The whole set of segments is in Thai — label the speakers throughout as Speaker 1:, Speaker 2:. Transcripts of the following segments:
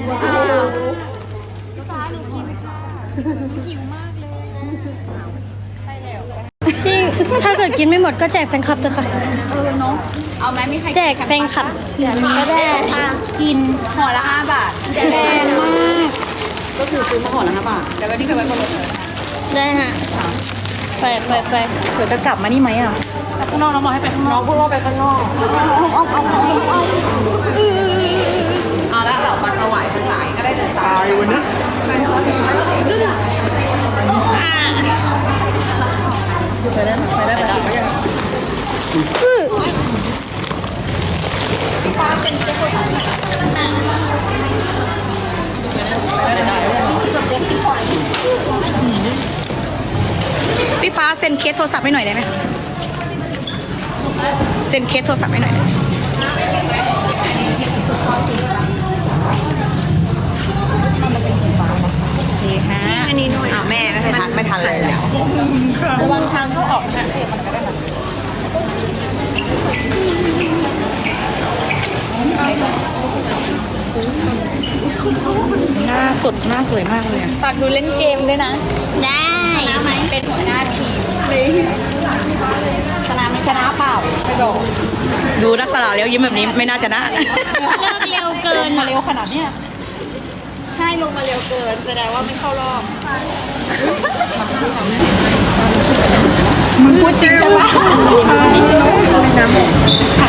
Speaker 1: ทอะ
Speaker 2: ว้าว
Speaker 1: ลูกค้าหนูกินค่ะหิวมากเลย
Speaker 3: ที่ถ้าเกิดกินไม่หมดก็แจกแฟนคลับเถอะค่ะ
Speaker 1: เออเนาะเอาไหมมีใคร
Speaker 3: แจกแฟนคลับก็ได้
Speaker 1: ค่ะกินห่อละห้าบาทแรง
Speaker 2: มากก็คือซื้อมาห่อละห้าบาท
Speaker 1: เดี๋ยววันนี้ไปไว้บนรถเลย
Speaker 3: ได้ฮะไปไปไป
Speaker 2: เดี๋ยวจะกลับมานี่ไหมอะ
Speaker 1: ข้างนอกน้องบอกให้ไปข้างน
Speaker 2: น้
Speaker 1: อ
Speaker 2: อกงพูดว่าไปข้างนอก
Speaker 1: เอา ทั้งหลายก็ได้เดินตาม
Speaker 2: ตายวันนี้
Speaker 4: พี่ฟ้าเซ็นเคสโทรศัพท์ให้หน่อยได้ไหมเซ็นเคสโทรศัพท์ให้หน่อยได้ไหม
Speaker 1: อันนี้หน่อยอะแม่ก็จะ ทันไม่ทันเลยแล้ว
Speaker 3: ระวังทางเข้าออกนะ
Speaker 4: หน้าสดหน้าสวยมากเลยอะ
Speaker 3: ฝากดูเล่นเกมด้วยนะได้
Speaker 1: ไหมเป็นหัวหน้าทีม
Speaker 3: ชนะไม่ชนะเปล่า
Speaker 1: ไปบอก
Speaker 4: ดูลักษณะแล้วยิ้มแบบนี้ไม่น่าจะนะ
Speaker 3: เลิกเร็วเกิน
Speaker 1: มาเร็วขนาดเนี้ย
Speaker 3: ใช่ลงมาเร็วเกินแสดงว่าไม่เข้ารอบ
Speaker 4: มึงพูดจริงใช่ปะ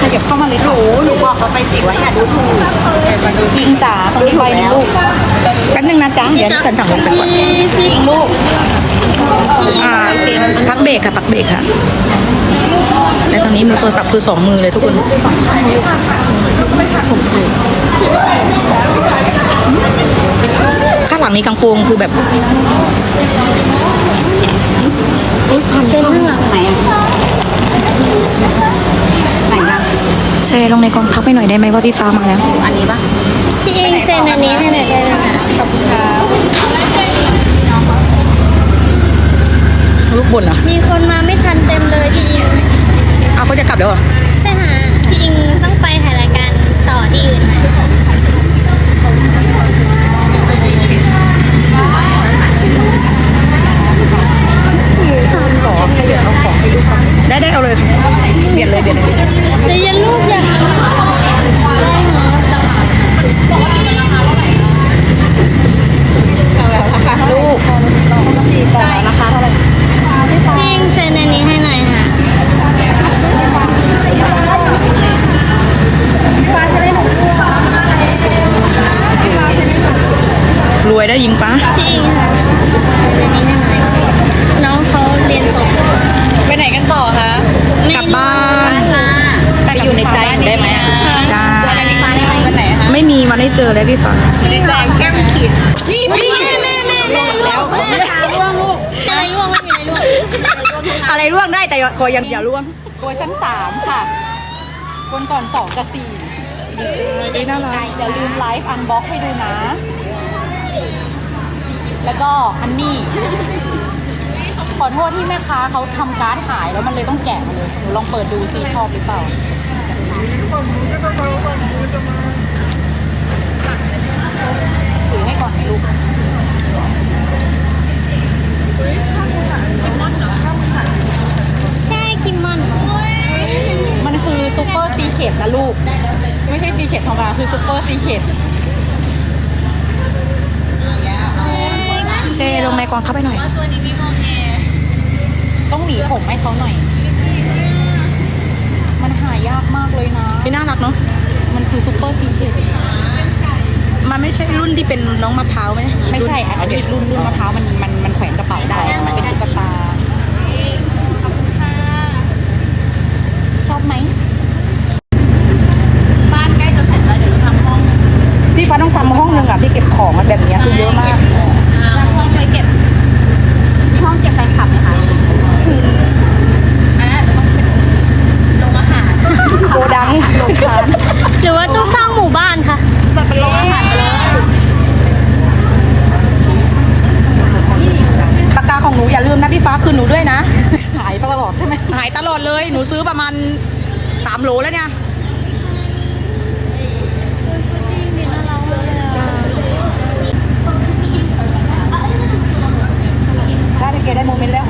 Speaker 1: ขยับเข้ามาเลยหนูหนูบอกเขาไปสิว่าอย่าดูถูกมาดูจริงจ๋าตรงนี้ไปนะลูก
Speaker 4: แป๊บนึงนะจ๊ะเดี๋ยวฉันสั่งลงไปก่อน
Speaker 3: พี่ลูก
Speaker 4: อ่าพักเบรกค่ะพักเบรกค่ะและตอนนี้มือโทรศัพท์คือสองมือเลยทุกคน ข้างหลังมีกางโปรงคือแบบ
Speaker 3: เป็นข้างหลังไหน
Speaker 4: แชร์ลงในกองทัพให้หน่อยได้ไหมว่าพี่ฟ้ามาแล้ว
Speaker 1: อันนี้ปะ
Speaker 3: พี่อิงเซ็นอันนี้ให้หน่อยได้ไหมคะ
Speaker 1: ขอบคุณค่ะ
Speaker 4: ลูกบ่นเหรอ
Speaker 3: มีคนมาไม่ทันเต็มเลยพี่อิง
Speaker 4: เอาเขาจะกลับแล้วเหรอ
Speaker 3: ใช่ฮะพี่อิงต้องไปถ่ายรายการต่อที่อื่นค่ะ
Speaker 4: ได้ได้เอาเลยเบียดเลยเบียดเลย
Speaker 3: แต่ยันลูกอย่าง
Speaker 4: ลูกราคาเท่าไหร่
Speaker 3: พี่อิงเซ็นอันนี้ให้หน่อยค่ะ
Speaker 4: ร วยได้ยิงฟ้า
Speaker 3: พี่อิงค่ะอันนี้ให้หน่อยน้องเขาเรียนจบ
Speaker 1: ไปไหนกันต่อคะ
Speaker 4: กลับบ้าน
Speaker 1: ไปอยู่ในใจได้ไหม
Speaker 4: จ้า
Speaker 1: วันนี้มาเนี่ยวันไหนคะ
Speaker 4: ไม่มีวันได้เจอเลยพี่ฟ้า
Speaker 1: ไม่ได้แรงแค่ไม่ขีดนี่พี่แม่แม่แม่แล้ว
Speaker 3: ร่วงลูกอะไรร่วงไม่มีอะไรร่วง
Speaker 4: อะไรร่วงได้แต่ขอยังอย่าร่วง
Speaker 1: เวอร์ชั้นสามค่ะคนก่อนสองกับสี่
Speaker 4: ดีน่ารัก
Speaker 1: อย่าลืมไลฟ์อันบ็อกให้ดูนะ แล้วก็อันนี้ขอโทษที่แม่ค้าเขาทำการ์ดหายแล้วมันเลยต้องแกะมาเลยหนูลองเปิดดูซิชอบหรือเปล่า ถือให้ก่อนลูก
Speaker 3: ใช่คิมมอน
Speaker 1: มันคือซูเปอร์ซีเคดนะลูก ไม่ใช่ซีเคดธรรมดาคือซูเปอร์ซีเคด
Speaker 4: แชร์ลงในกองทัพให้หน่อย
Speaker 1: ต้องหวีผมให้เขาหน่อย มันหายากมากเลยนะ
Speaker 4: พี่น่ารักเนาะ
Speaker 1: มันคือซูเปอร์ซีเคด
Speaker 4: มันไม่ใช่รุ่นที่เป็นน้องมะพร้าวไหม
Speaker 1: ไม่ใช่อันนี้รุ่นรุ่นมะพร้าวมันมันมันแขวนกระเป๋าได้มันเป็นตุ๊กตาชอบไหม บ้านใกล้จะเสร็จแล้วเดี๋ยวจะทำห้อง
Speaker 4: พี่ฟ้าต้องทำห้องหนึ่งอะที่เก็บของอะแบบเนี้ยคือเยอะมาก
Speaker 1: ทำห้องไว้เก็บมีห้องเก็บแฟนคลับไหมคะอันนั้นอาจจะต้องเป็นโรงอาหาร
Speaker 4: โกดัง
Speaker 3: หรือว่าต้องสร้างหมู่บ้านค่ะ
Speaker 1: จะเป็นโรงอาหารไปเลย
Speaker 4: ปากกาของายตลอดเลย หนูซื้อประมาณสามโลแล้ว เนี่ยได้เกได้โมเมนต์แล้ว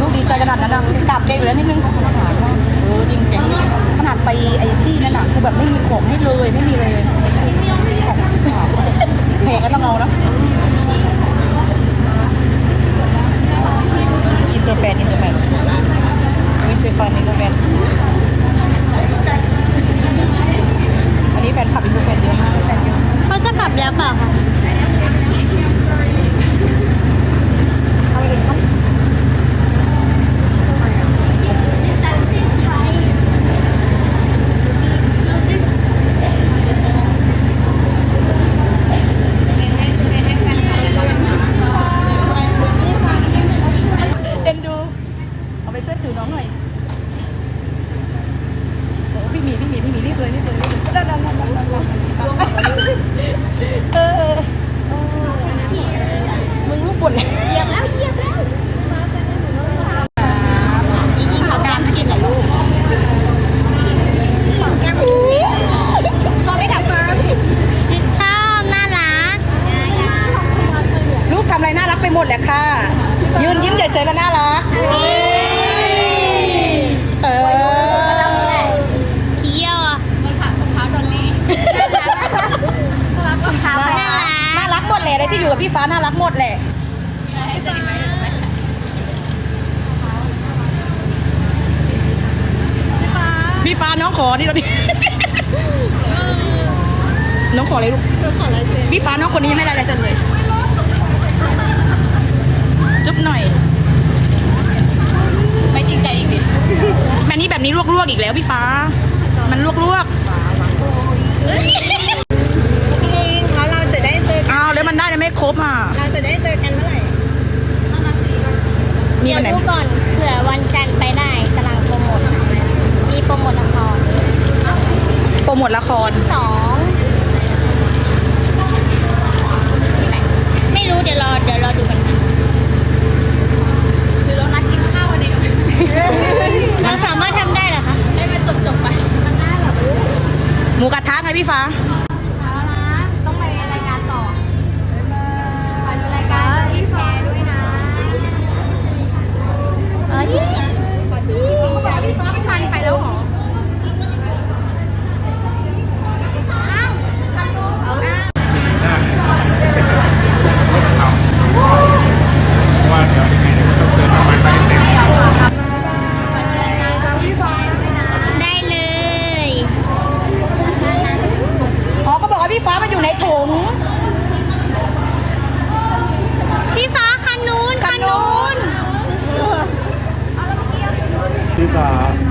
Speaker 4: ลูกดีใจขนาดนั้นนะกลับเกอยู่แล้วนิดนึงเออจริงเก่งขนาดไปไอ้ที่นั่นน่ะคือแบบไม่มีของให้เลยไม่มีเลยแพงก็ต้องเอาเนาะอินเตอร์แฟนอินเตอร์แฟนอินเตอร์แฟนอินเตอร์แฟนอันนี้ แฟนคลับอินเตอร์แฟนเยอะมากแฟนเยอะ
Speaker 3: เขาจะกลับแล้วเปล่าคะ
Speaker 4: เอ็นดู เอาไปช่วยถือน้องหน่อยโอ้พี่หมีพี่หมีพี่หมีรีบเลยรีบเลยรีบเลยนั่นนั่นนั่นนั่นนั่นเออมึงลูกปวดเลย
Speaker 1: เหยียบแล้วเหยียบแล้วอีกเขาแก้มกินเหรอลูกแก้มชอบไม่ทำฟัน
Speaker 3: ชอบน่ารัก
Speaker 4: ลูกทำอะไรน่ารักไปหมดแหละค่ะ ยืนยิ้มเฉยๆก็น่ารัก เออ
Speaker 3: เคี้ยวอะ
Speaker 1: เท้าดอลลี่
Speaker 4: น่ารักน่ารักหมดแหละอะไรที่อยู่ กับพี่ฟ้าน่ารักหมดแหละพี่ฟ้าน้องขอนี่เราดิน้องขออะไรลูกพี่ฟ้าน้องคนนี้ยังไม่ได้อะไรเซ็นเลย จุ๊บหน่อย
Speaker 1: ไม่จริงใจอีกดิ
Speaker 4: แม่นี้แบบนี้ลวกๆอีกแล้วพี่ฟ้า มันลวก
Speaker 2: จ
Speaker 4: มันได้แต่ไม่ครบอะ
Speaker 2: เราจะได้เจอกันเมื่อไหร่
Speaker 1: นั่นน่ะสิ
Speaker 4: มี
Speaker 3: เดี๋ย
Speaker 4: วั
Speaker 3: วน
Speaker 4: ไหน
Speaker 3: ดูก่อนเผื่อวันจันทร์ไปได้กำลังโปรโมทมีโปรโมทละคร
Speaker 4: โปรโมทละคร
Speaker 3: สองไม่รู้เดี๋ยวรอเดี๋ยวรอดูกันค่ะ
Speaker 1: หรือเรานัดกินข้าววันนี้กัน
Speaker 3: เราสามารถทำได้เหรอคะ
Speaker 1: ได้ไหมจบจบๆไป
Speaker 4: หมูกระทะไงพี่ฟ้า
Speaker 1: เ对吧？